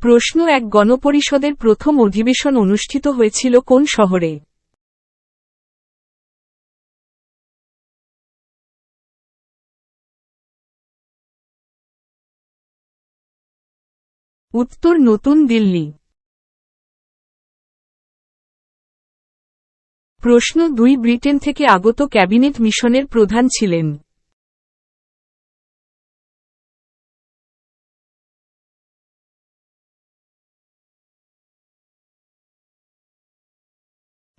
প্রশ্ন এক, গণপরিষদের প্রথম অধিবেশন অনুষ্ঠিত হয়েছিল কোন শহরে? উত্তর, নতুন দিল্লি। প্রশ্ন দুই, ব্রিটেন থেকে আগত ক্যাবিনেট মিশনের প্রধান ছিলেন।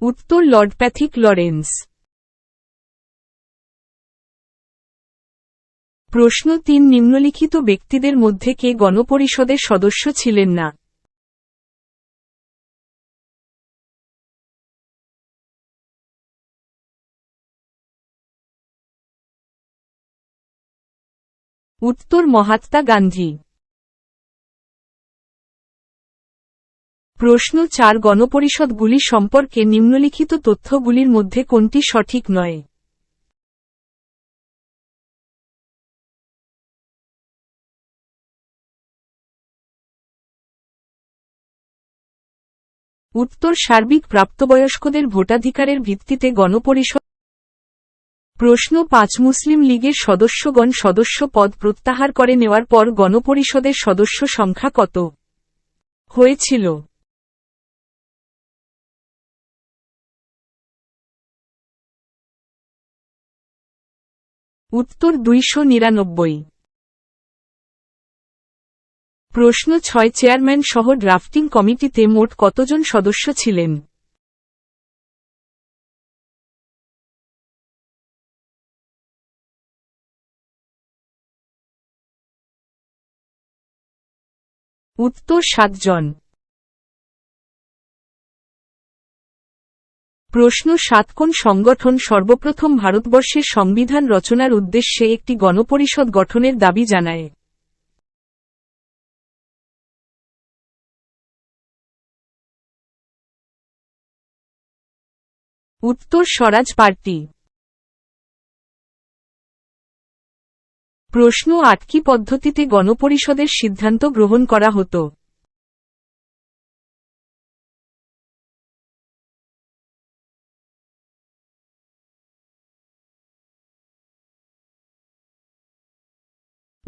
উত্তর লর্ড প্যাথিক লরেন্স। প্রশ্ন তিন, নিম্নলিখিত ব্যক্তিদের মধ্যে কে গণপরিষদের সদস্য ছিলেন না? উত্তর মহাত্মা গান্ধী। প্রশ্ন চার গণপরিষদগুলি সম্পর্কে নিম্নলিখিত তথ্যগুলির মধ্যে কোনটি সঠিক নয়? উত্তর সার্বিক প্রাপ্তবয়স্কদের ভোটাধিকারের ভিত্তিতে গণপরিষদ প্রশ্ন পাঁচ মুসলিম লীগের সদস্যগণ সদস্য পদ প্রত্যাহার করে নেওয়ার পর গণপরিষদের সদস্য সংখ্যা কত? হয়েছিল উত্তর দুইশো নিরানব্বই। প্রশ্ন ছয়, চেয়ারম্যান সহ ড্রাফটিং কমিটিতে মোট কতজন সদস্য ছিলেন? উত্তর সাতজন। প্রশ্ন সাত, কোন সংগঠন সর্বপ্রথম ভারতবর্ষের সংবিধান রচনার উদ্দেশ্যে একটি গণপরিষদ গঠনের দাবি জানায়? উত্তর, স্বরাজ পার্টি। প্রশ্ন আটকি পদ্ধতিতে গণপরিষদের সিদ্ধান্ত গ্রহণ করা হতো?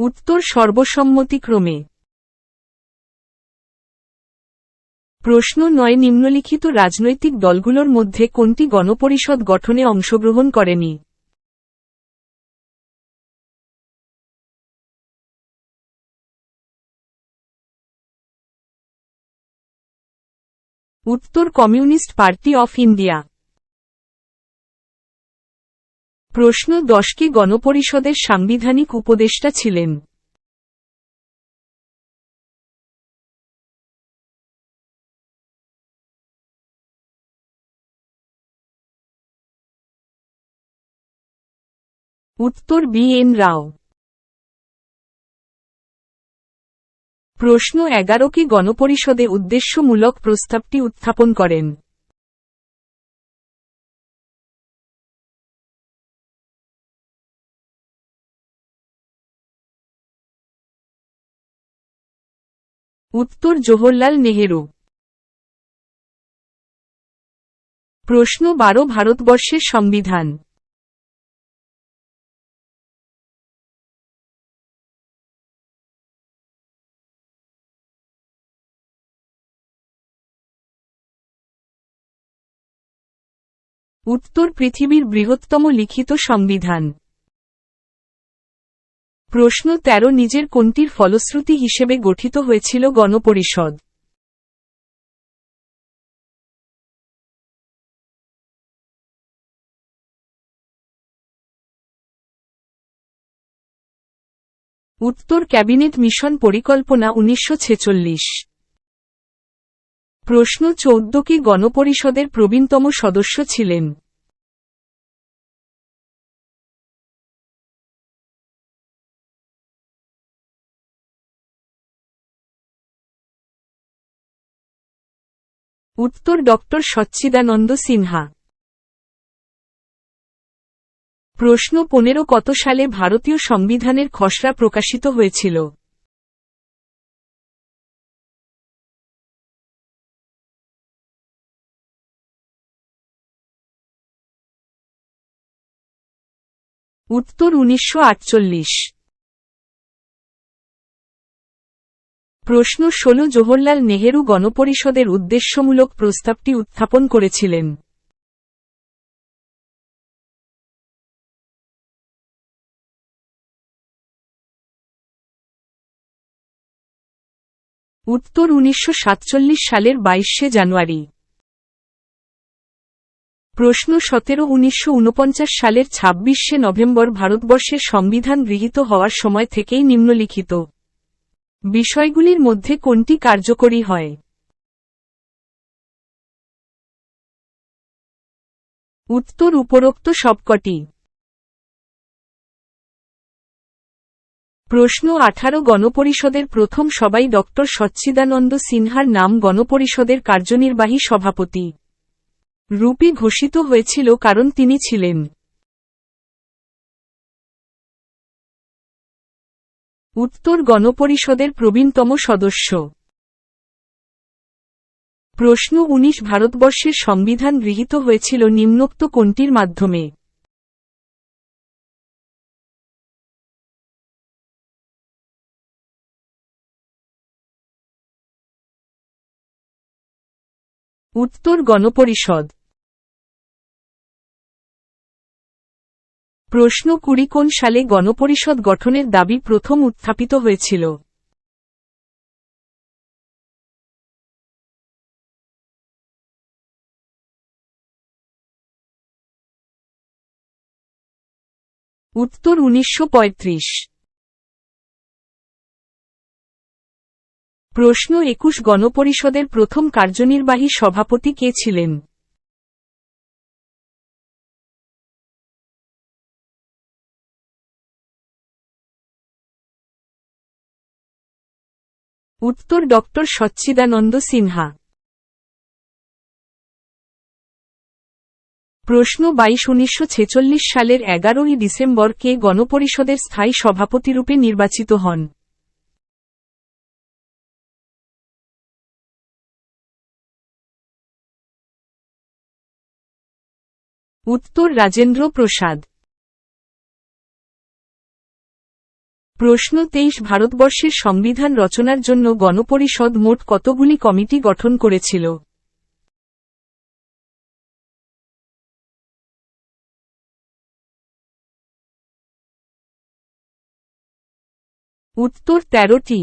উত্তর সর্বসম্মতিক্রমে। প্রশ্ন নয়, নিম্নলিখিত রাজনৈতিক দলগুলোর মধ্যে কোনটি গণপরিষদ গঠনে অংশগ্রহণ করেনি? উত্তর কমিউনিস্ট পার্টি অফ ইন্ডিয়া। প্রশ্ন দশকে গণপরিষদের সাংবিধানিক উপদেষ্টা ছিলেন। উত্তর বি এন রাও। প্রশ্ন এগারো কি গণপরিষদে উদ্দেশ্যমূলক প্রস্তাবটি উত্থাপন করেন। উত্তর জওহরলাল নেহেরু। প্রশ্ন বারো ভারতবর্ষের সংবিধান। উত্তর পৃথিবীর বৃহত্তম লিখিত সংবিধান। প্রশ্ন ১৩ নিজের কোনটির ফলশ্রুতি হিসেবে গঠিত হয়েছিল গণপরিষদ? উত্তর ক্যাবিনেট মিশন পরিকল্পনা উনিশশো ছেচল্লিশ। প্রশ্ন চৌদ্দ কি গণপরিষদের প্রবীণতম সদস্য ছিলেন। উত্তর ডক্টর সচ্চিদানন্দ সিনহা। প্রশ্ন পনেরো, কত সালে ভারতীয় সংবিধানের খসড়া প্রকাশিত হয়েছিল? উত্তর উনিশশো আটচল্লিশ। প্রশ্ন ষোল জওহরলাল নেহেরু গণপরিষদের উদ্দেশ্যমূলক প্রস্তাবটি উত্থাপন করেছিলেন। উত্তর উনিশশো সাতচল্লিশ সালের বাইশে জানুয়ারি। প্রশ্ন সতেরো উনিশশো সালের ছাব্বিশে নভেম্বর ভারতবর্ষের সংবিধান গৃহীত হওয়ার সময় থেকেই নিম্নলিখিত। বিষয়গুলির মধ্যে কোনটি কার্যকরী হয়? উত্তর উপরোক্ত সবকটি। প্রশ্ন আঠারো গণপরিষদের প্রথম সবাই ড. সচ্চিদানন্দ সিনহার নাম গণপরিষদের কার্যনির্বাহী সভাপতি। রূপে ঘোষিত হয়েছিল কারণ তিনি ছিলেন। উত্তর গণপরিষদের প্রবীণতম সদস্য। প্রশ্ন ১৯ ভারতবর্ষের সংবিধান গৃহীত হয়েছিল নিম্নোক্ত কোনটির মাধ্যমে? উত্তর গণপরিষদ। প্রশ্ন কুড়ি কোন সালে গণপরিষদ গঠনের দাবি প্রথম উত্থাপিত হয়েছিল? উত্তর উনিশশো পঁয়ত্রিশ। প্রশ্ন একুশ গণপরিষদের প্রথম কার্যনির্বাহী সভাপতি কে ছিলেন? উত্তর ড সচ্চিদানন্দ সিনহা। প্রশ্ন বাইশ উনিশশো সালের এগারোই ডিসেম্বর কে গণপরিষদের স্থায়ী সভাপতিরূপে নির্বাচিত হন। উত্তর রাজেন্দ্র প্রসাদ। প্রশ্ন তেইশ ভারতবর্ষের সংবিধান রচনার জন্য গণপরিষদ মোট কতগুলি কমিটি গঠন করেছিল? উত্তর তেরোটি।